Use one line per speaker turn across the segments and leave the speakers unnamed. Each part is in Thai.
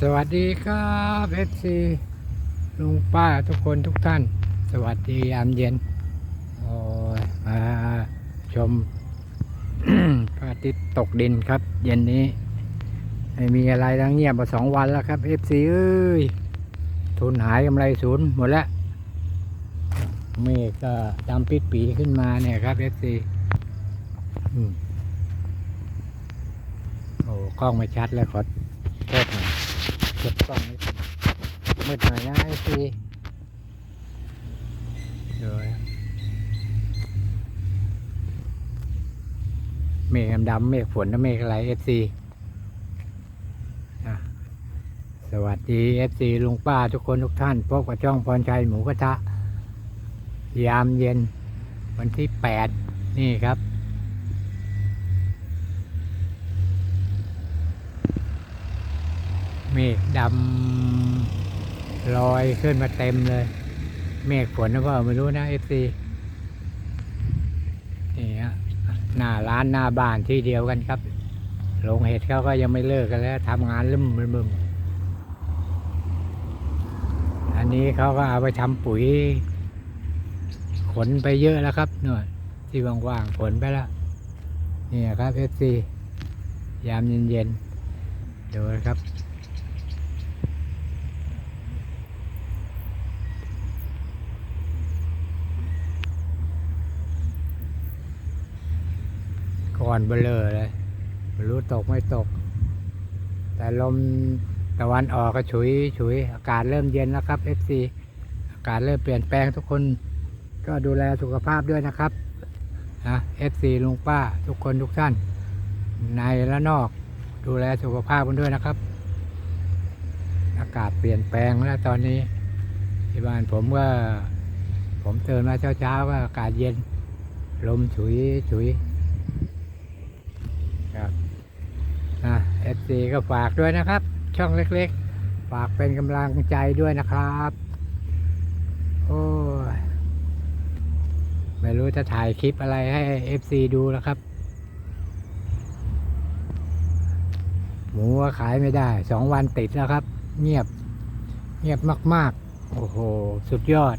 สวัสดีครับเอฟซีลุงป้าทุกคนทุกท่าน สวัสดียามเย็นโอ้ยมาชมพระอาทิตย์ตกดินครับ เย็นนี้ ไม่มีอะไรแล้วเงียบมาสองวันแล้วครับเอฟซีเอ้ยทุนหายกำไรศูนย์หมดแล้วเมฆก็ดำปิดปีขึ้นมาเนี่ยครับเอฟซีโอ้กล้องไม่ชัดแล้วขอท เก็บกล้องนิดนึงมืดหน่อยนะไอ้ซีเดี๋ยวเมฆดำเมฆฝนนะเมฆอะไรเอฟซีสวัสดีเอฟซีลุงป้าทุกคนทุกท่านพบกับจ้องพรชัยหมูกระทะ ยามเย็น วันที่แปดนี่ครับ เมฆดำลอยขึ้นมาเต็มเลย เมฆฝนนะเปล่าไม่รู้นะเอฟซีนี่ฮะหน้าร้านหน้าบ้านที่เดียวกันครับลงเห็ดเขาก็ยังไม่เลิกกันแล้วทำงานลืมบึมอันนี้เขาก็เอาไปทำปุ๋ย ขนไปเยอะแล้วครับหน่วยที่ว่างๆขนไปแล้วนี่ครับเอฟซียามเย็นๆดูนะครับ ก่อนเบลอเลยไม่รู้ตกไม่ตก แต่ลมตะวันออกก็ฉุยฉุยอากาศเริ่มเย็นแล้วครับ FC อากาศเริ่มเปลี่ยนแปลงทุกคนก็ดูแลสุขภาพด้วยนะครับนะ FC ลุงป้าทุกคนทุกท่าน ในและนอกดูแลสุขภาพกันด้วยนะครับ อากาศเปลี่ยนแปลงแล้วตอนนี้ที่บ้านผมก็ผมตื่นมาเช้าๆก็อากาศเย็น ลมฉุยฉุย ครับ เอฟซีก็ฝากด้วยนะครับ ช่องเล็กๆ ฝากเป็นกำลังใจด้วยนะครับ โอ้ยไม่รู้จะถ่ายคลิปอะไรให้เอฟซีดูแล้วครับ หมูก็ขายไม่ได้สองวันติดแล้วครับ เงียบ เงียบมาก ๆ โอ้โห สุดยอด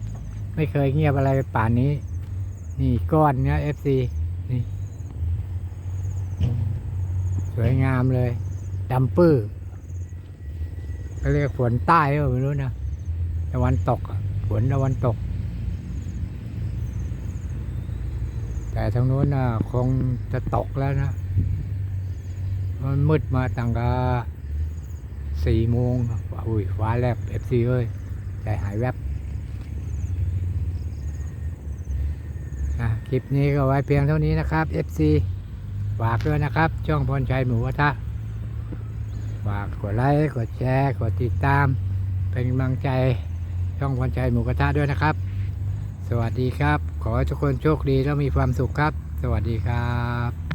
ไม่เคยเงียบอะไรป่านนี้ นี่ก้อนเนี้ยเอฟซีนี่ สวยงามเลย ดำปื้อก็เรียกฝนใต้ก็ไม่รู้นะตะวันตกฝนตะวันตก แต่ทางโน้นนะคงจะตกแล้วนะ มันมืดมาตั้งแต่สี่โมงอุ้ยฟ้าแลบเอฟซีเอ้ยใจหายแวบนะคลิปนี้ก็ไว้เพียงเท่านี้นะครับ FC ฝากด้วยนะครับ ช่องพรชัยหมูกระทะ ฝากกดไลค์กดแชร์กดติดตาม เป็นกำลังใจช่องพรชัยหมูกระทะด้วยนะครับ สวัสดีครับ ขอให้ทุกคนโชคดีแล้วมีความสุขครับ สวัสดีครับ